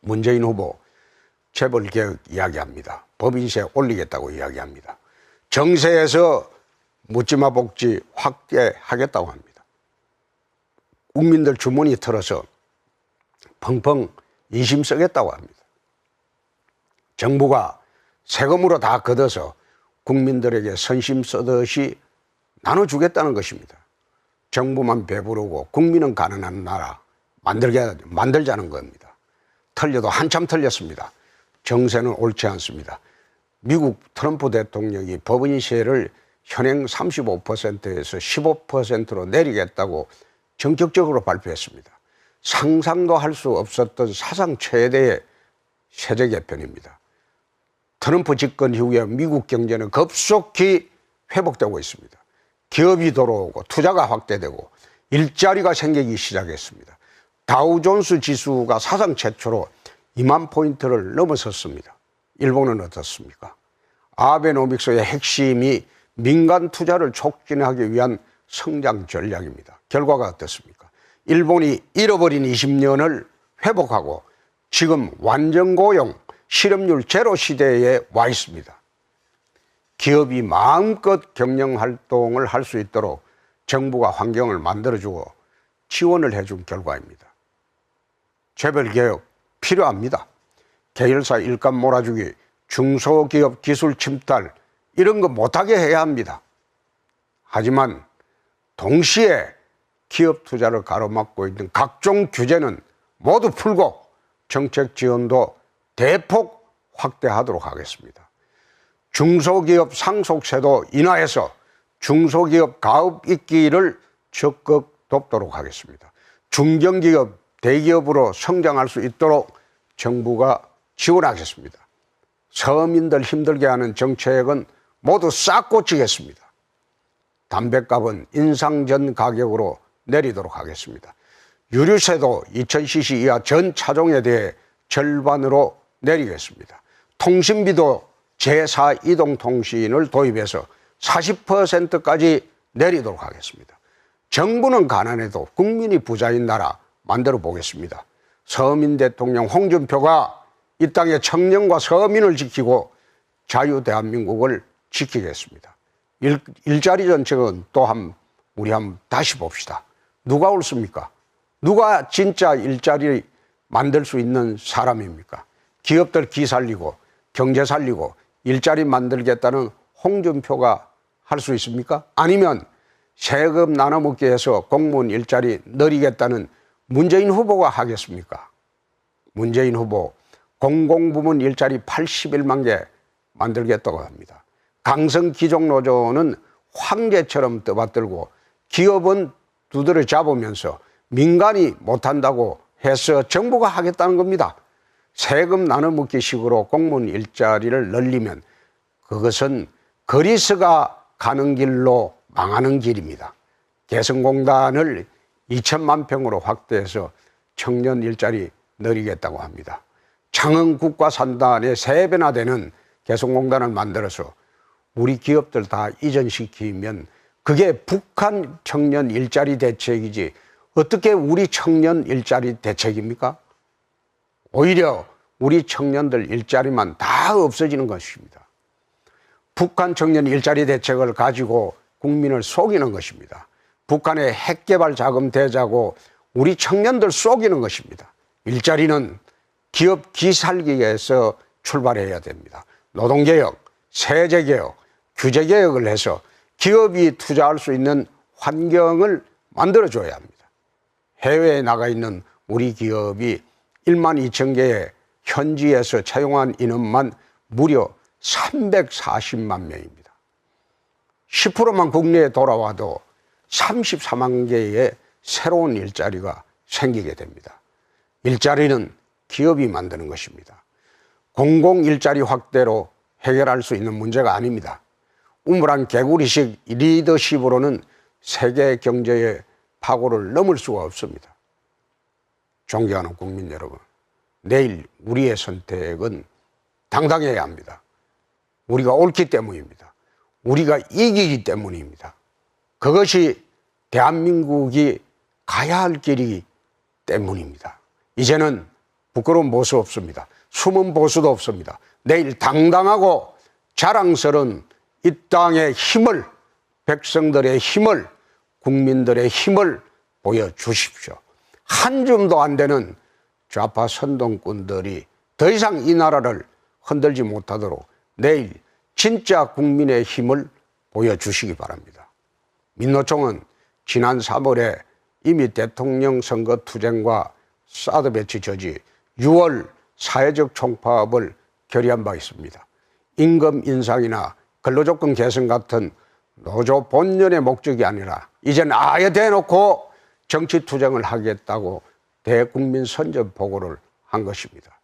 문재인 후보 재벌 개혁 이야기합니다. 법인세 올리겠다고 이야기합니다. 정세에서 묻지마 복지 확대하겠다고 합니다. 국민들 주머니 털어서 펑펑 인심 쓰겠다고 합니다. 정부가 세금으로 다 걷어서 국민들에게 선심 쓰듯이 나눠주겠다는 것입니다. 정부만 배부르고 국민은 가난한 나라 만들게, 만들자는 겁니다. 틀려도 한참 틀렸습니다. 정세는 옳지 않습니다. 미국 트럼프 대통령이 법인 세를 현행 35%에서 15%로 내리겠다고 전격적으로 발표했습니다. 상상도 할 수 없었던 사상 최대의 세제 개편입니다. 트럼프 집권 이후에 미국 경제는 급속히 회복되고 있습니다. 기업이 들어오고 투자가 확대되고 일자리가 생기기 시작했습니다. 다우존스 지수가 사상 최초로 2만 포인트를 넘어섰습니다. 일본은 어떻습니까? 아베노믹스의 핵심이 민간 투자를 촉진하기 위한 성장 전략입니다. 결과가 어떻습니까? 일본이 잃어버린 20년을 회복하고 지금 완전 고용, 실업률 제로 시대에 와 있습니다. 기업이 마음껏 경영 활동을 할 수 있도록 정부가 환경을 만들어주고 지원을 해준 결과입니다. 재벌 개혁 필요합니다. 계열사 일감 몰아주기, 중소기업 기술 침탈 이런 거 못하게 해야 합니다. 하지만 동시에 기업 투자를 가로막고 있는 각종 규제는 모두 풀고 정책 지원도 대폭 확대하도록 하겠습니다. 중소기업 상속세도 인하해서 중소기업 가업 있기를 적극 돕도록 하겠습니다. 중견기업, 대기업으로 성장할 수 있도록 정부가 지원하겠습니다. 서민들 힘들게 하는 정책은 모두 싹 고치겠습니다. 담배값은 인상 전 가격으로 내리도록 하겠습니다. 유류세도 2000cc 이하 전 차종에 대해 절반으로 내리겠습니다. 통신비도 제4 이동통신을 도입해서 40%까지 내리도록 하겠습니다. 정부는 가난해도 국민이 부자인 나라 만들어 보겠습니다. 서민 대통령 홍준표가 이 땅의 청년과 서민을 지키고 자유 대한민국을 지키겠습니다. 일, 일자리 정책은 또 한, 우리 한번 다시 봅시다. 누가 옳습니까? 누가 진짜 일자리 만들 수 있는 사람입니까? 기업들 기 살리고 경제 살리고 일자리 만들겠다는 홍준표가 할 수 있습니까? 아니면 세금 나눠 먹기 해서 공무원 일자리 늘리겠다는 문재인 후보가 하겠습니까? 문재인 후보 공공부문 일자리 81만 개 만들겠다고 합니다. 강성 기종노조는 황제처럼 떠받들고 기업은 두드려 잡으면서 민간이 못한다고 해서 정부가 하겠다는 겁니다. 세금 나눠먹기 식으로 공무원 일자리를 늘리면 그것은 그리스가 가는 길로 망하는 길입니다. 개성공단을 2천만 평으로 확대해서 청년 일자리 늘리겠다고 합니다. 창흥 국가 산단의 세 배나 되는 개성공단을 만들어서 우리 기업들 다 이전시키면 그게 북한 청년 일자리 대책이지 어떻게 우리 청년 일자리 대책입니까? 오히려 우리 청년들 일자리만 다 없어지는 것입니다. 북한 청년 일자리 대책을 가지고 국민을 속이는 것입니다. 북한의 핵개발 자금 대자고 우리 청년들 속이는 것입니다. 일자리는 기업 기살기에서 출발해야 됩니다. 노동개혁, 세제개혁, 규제개혁을 해서 기업이 투자할 수 있는 환경을 만들어줘야 합니다. 해외에 나가 있는 우리 기업이 1만 2천 개의 현지에서 채용한 인원만 무려 340만 명입니다. 10%만 국내에 돌아와도 34만 개의 새로운 일자리가 생기게 됩니다. 일자리는 기업이 만드는 것입니다. 공공 일자리 확대로 해결할 수 있는 문제가 아닙니다. 우물한 개구리식 리더십으로는 세계 경제의 파고를 넘을 수가 없습니다. 존경하는 국민 여러분, 내일 우리의 선택은 당당해야 합니다. 우리가 옳기 때문입니다. 우리가 이기기 때문입니다. 그것이 대한민국이 가야 할 길이기 때문입니다. 이제는 부끄러운 보수 없습니다. 숨은 보수도 없습니다. 내일 당당하고 자랑스러운 이 땅의 힘을 백성들의 힘을 국민들의 힘을 보여주십시오. 한 줌도 안 되는 좌파 선동꾼들이 더 이상 이 나라를 흔들지 못하도록 내일 진짜 국민의 힘을 보여주시기 바랍니다. 민노총은 지난 3월에 이미 대통령 선거 투쟁과 사드 배치 저지 6월 사회적 총파업을 결의한 바 있습니다. 임금 인상이나 근로조건 개선 같은 노조 본연의 목적이 아니라 이젠 아예 대놓고 정치 투쟁을 하겠다고 대국민 선전 보고를 한 것입니다.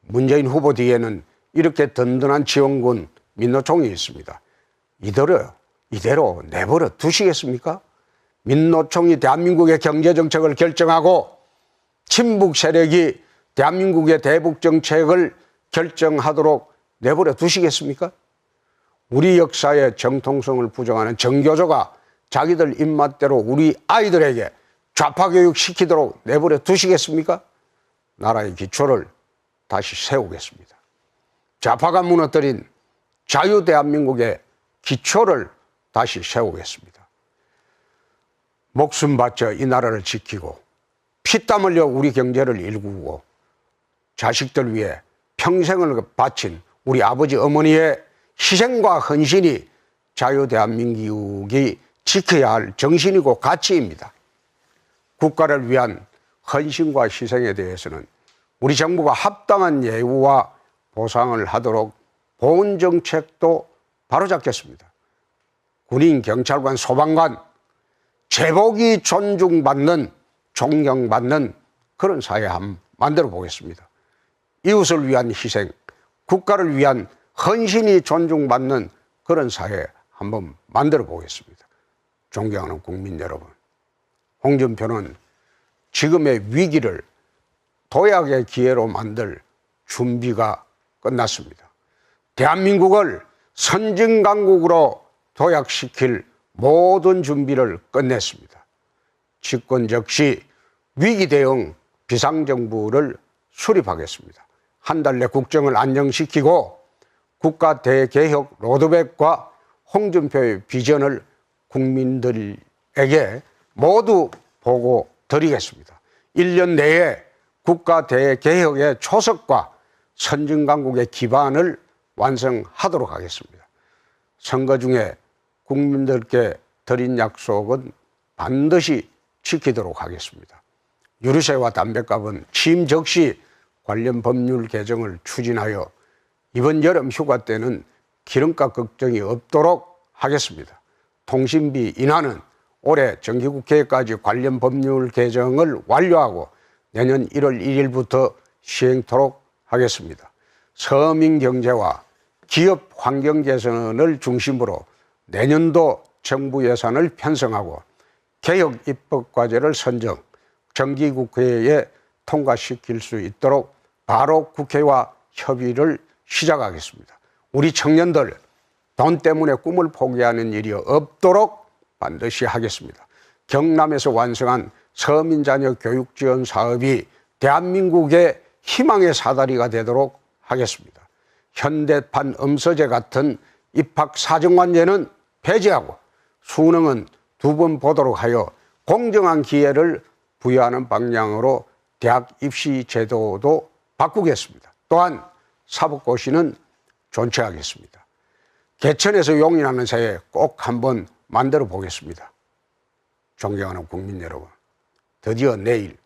문재인 후보 뒤에는 이렇게 든든한 지원군 민노총이 있습니다. 이대로 이대로 내버려 두시겠습니까? 민노총이 대한민국의 경제 정책을 결정하고 친북 세력이 대한민국의 대북 정책을 결정하도록 내버려 두시겠습니까? 우리 역사의 정통성을 부정하는 정교조가 자기들 입맛대로 우리 아이들에게 좌파 교육 시키도록 내버려 두시겠습니까? 나라의 기초를 다시 세우겠습니다. 좌파가 무너뜨린 자유 대한민국의 기초를 다시 세우겠습니다. 목숨 바쳐 이 나라를 지키고 피땀 흘려 우리 경제를 일구고 자식들 위해 평생을 바친 우리 아버지 어머니의 희생과 헌신이 자유 대한민국이 지켜야 할 정신이고 가치입니다. 국가를 위한 헌신과 희생에 대해서는 우리 정부가 합당한 예우와 보상을 하도록 보훈 정책도 바로잡겠습니다. 군인, 경찰관, 소방관, 제복이 존중받는, 존경받는 그런 사회 한번 만들어 보겠습니다. 이웃을 위한 희생, 국가를 위한 헌신이 존중받는 그런 사회 한번 만들어 보겠습니다. 존경하는 국민 여러분. 홍준표는 지금의 위기를 도약의 기회로 만들 준비가 끝났습니다. 대한민국을 선진강국으로 도약시킬 모든 준비를 끝냈습니다. 집권 즉시 위기 대응 비상정부를 수립하겠습니다. 한 달 내 국정을 안정시키고 국가 대개혁 로드맵과 홍준표의 비전을 국민들에게 모두 보고 드리겠습니다. 1년 내에 국가 대개혁의 초석과 선진강국의 기반을 완성하도록 하겠습니다. 선거 중에 국민들께 드린 약속은 반드시 지키도록 하겠습니다. 유류세와 담배값은 취임 적시 관련 법률 개정을 추진하여 이번 여름 휴가 때는 기름값 걱정이 없도록 하겠습니다. 통신비 인하는 올해 정기국회까지 관련 법률 개정을 완료하고 내년 1월 1일부터 시행토록 하겠습니다. 서민 경제와 기업 환경 개선을 중심으로 내년도 정부 예산을 편성하고 개혁 입법 과제를 선정, 정기국회에 통과시킬 수 있도록 바로 국회와 협의를 시작하겠습니다. 우리 청년들 돈 때문에 꿈을 포기하는 일이 없도록 반드시 하겠습니다. 경남에서 완성한 서민자녀 교육 지원 사업이 대한민국의 희망의 사다리가 되도록 하겠습니다. 현대판 음서제 같은 입학 사정관제는 폐지하고 수능은 두 번 보도록 하여 공정한 기회를 부여하는 방향으로 대학 입시 제도도 바꾸겠습니다. 또한 사법고시는 존치하겠습니다. 개천에서 용인하는 사회 꼭 한번 만들어 보겠습니다. 존경하는 국민 여러분, 드디어 내일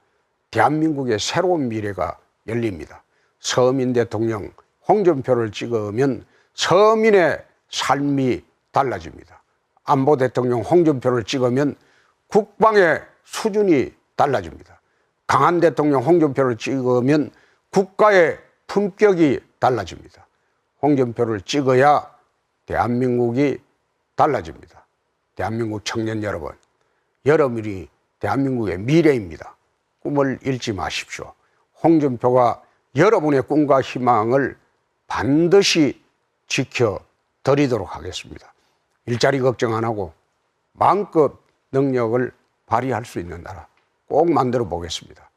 대한민국의 새로운 미래가 열립니다. 서민 대통령 홍준표를 찍으면 서민의 삶이 달라집니다. 안보 대통령 홍준표를 찍으면 국방의 수준이 달라집니다. 강한 대통령 홍준표를 찍으면 국가의 품격이 달라집니다. 홍준표를 찍어야 대한민국이 달라집니다. 대한민국 청년 여러분, 여러분이 대한민국의 미래입니다. 꿈을 잃지 마십시오. 홍준표가 여러분의 꿈과 희망을 반드시 지켜드리도록 하겠습니다. 일자리 걱정 안 하고 마음껏 능력을 발휘할 수 있는 나라 꼭 만들어 보겠습니다.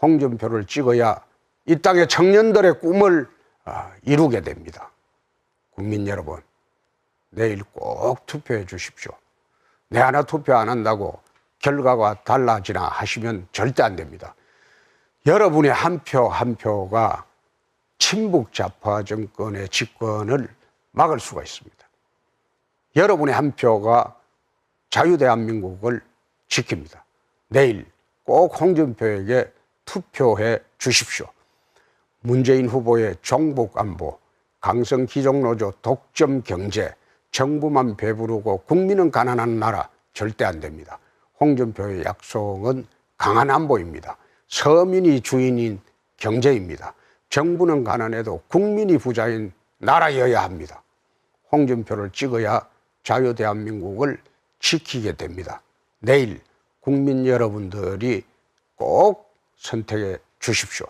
홍준표를 찍어야 이 땅의 청년들의 꿈을 아, 이루게 됩니다. 국민 여러분, 내일 꼭 투표해 주십시오. 내 하나 투표 안 한다고 결과가 달라지나 하시면 절대 안 됩니다. 여러분의 한 표한 표가 친북 좌파 정권의 집권을 막을 수가 있습니다. 여러분의 한 표가 자유대한민국을 지킵니다. 내일 꼭 홍준표에게 투표해 주십시오. 문재인 후보의 종북 안보, 강성 기종노조 독점 경제, 정부만 배부르고 국민은 가난한 나라 절대 안 됩니다. 홍준표의 약속은 강한 안보입니다. 서민이 주인인 경제입니다. 정부는 가난해도 국민이 부자인 나라여야 합니다. 홍준표를 찍어야 자유 대한민국을 지키게 됩니다. 내일 국민 여러분들이 꼭 선택해 주십시오.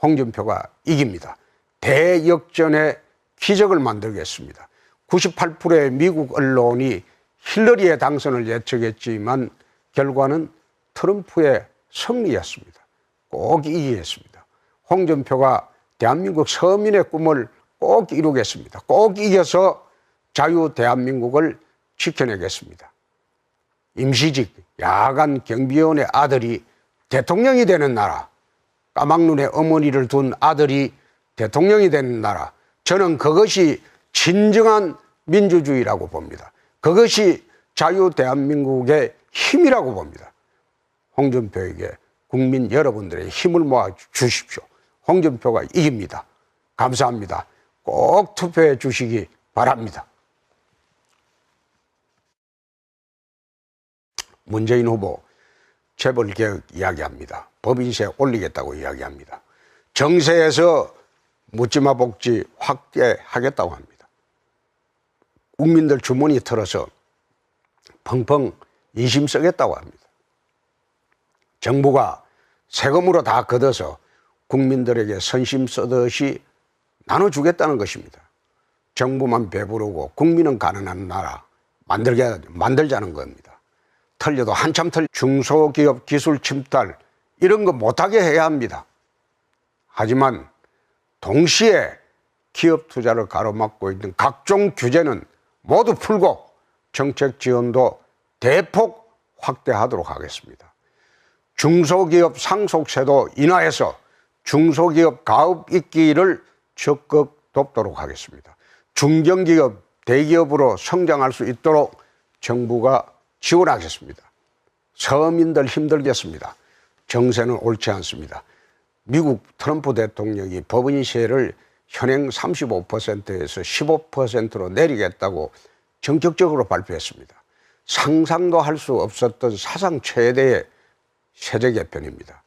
홍준표가 이깁니다. 대역전의 기적을 만들겠습니다. 98%의 미국 언론이 힐러리의 당선을 예측했지만 결과는 트럼프의 승리였습니다. 꼭 이기겠습니다. 홍준표가 대한민국 서민의 꿈을 꼭 이루겠습니다. 꼭 이겨서 자유 대한민국을 지켜내겠습니다. 임시직 야간 경비원의 아들이 대통령이 되는 나라, 까막눈의 어머니를 둔 아들이 대통령이 되는 나라, 저는 그것이 진정한 민주주의라고 봅니다. 그것이 자유 대한민국의 힘이라고 봅니다. 홍준표에게 국민 여러분들의 힘을 모아 주십시오. 홍준표가 이깁니다. 감사합니다. 꼭 투표해 주시기 바랍니다. 문재인 후보 재벌 개혁 이야기합니다. 법인세 올리겠다고 이야기합니다. 정세에서 묻지마 복지 확대하겠다고 합니다. 국민들 주머니 털어서 펑펑 인심 쓰겠다고 합니다. 정부가 세금으로 다 걷어서 국민들에게 선심 쓰듯이 나눠주겠다는 것입니다. 정부만 배부르고 국민은 가난한 나라 만들게, 만들자는 겁니다. 털려도 한참 털 중소기업 기술 침탈 이런 거 못하게 해야 합니다. 하지만 동시에 기업 투자를 가로막고 있는 각종 규제는 모두 풀고 정책 지원도 대폭 확대하도록 하겠습니다. 중소기업 상속세도 인하해서 중소기업 가업 있기를 적극 돕도록 하겠습니다. 중견기업, 대기업으로 성장할 수 있도록 정부가 지원하겠습니다. 서민들 힘들겠습니다. 정세는 옳지 않습니다. 미국 트럼프 대통령이 법인 세를 현행 35%에서 15%로 내리겠다고 전격적으로 발표했습니다. 상상도 할 수 없었던 사상 최대의 세제 개편입니다.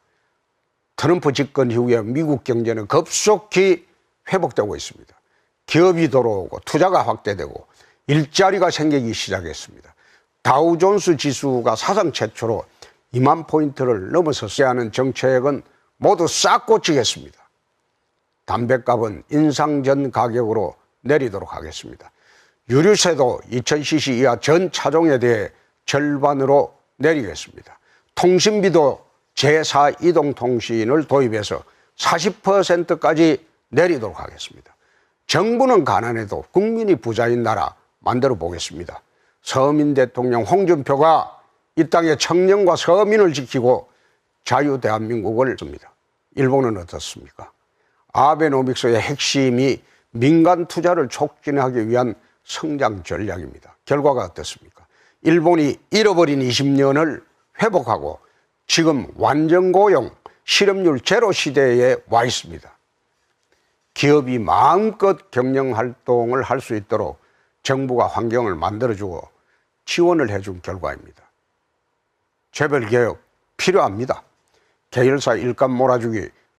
트럼프 집권 이후에 미국 경제는 급속히 회복되고 있습니다. 기업이 들어오고 투자가 확대되고 일자리가 생기기 시작했습니다. 다우존스 지수가 사상 최초로 2만 포인트를 넘어섰어야 하는 정책은 모두 싹 고치겠습니다. 담배값은 인상 전 가격으로 내리도록 하겠습니다. 유류세도 2000cc 이하 전 차종에 대해 절반으로 내리겠습니다. 통신비도 제4 이동통신을 도입해서 40%까지 내리도록 하겠습니다. 정부는 가난해도 국민이 부자인 나라 만들어 보겠습니다. 서민 대통령 홍준표가 이 땅의 청년과 서민을 지키고 자유 대한민국을 씁니다. 일본은 어떻습니까? 아베노믹스의 핵심이 민간 투자를 촉진하기 위한 성장 전략입니다. 결과가 어떻습니까? 일본이 잃어버린 20년을 회복하고 지금 완전 고용, 실업률 제로 시대에 와 있습니다. 기업이 마음껏 경영 활동을 할 수 있도록 정부가 환경을 만들어주고 지원을 해준 결과입니다. 재벌 개혁 필요합니다. 계열사 일감 몰아주기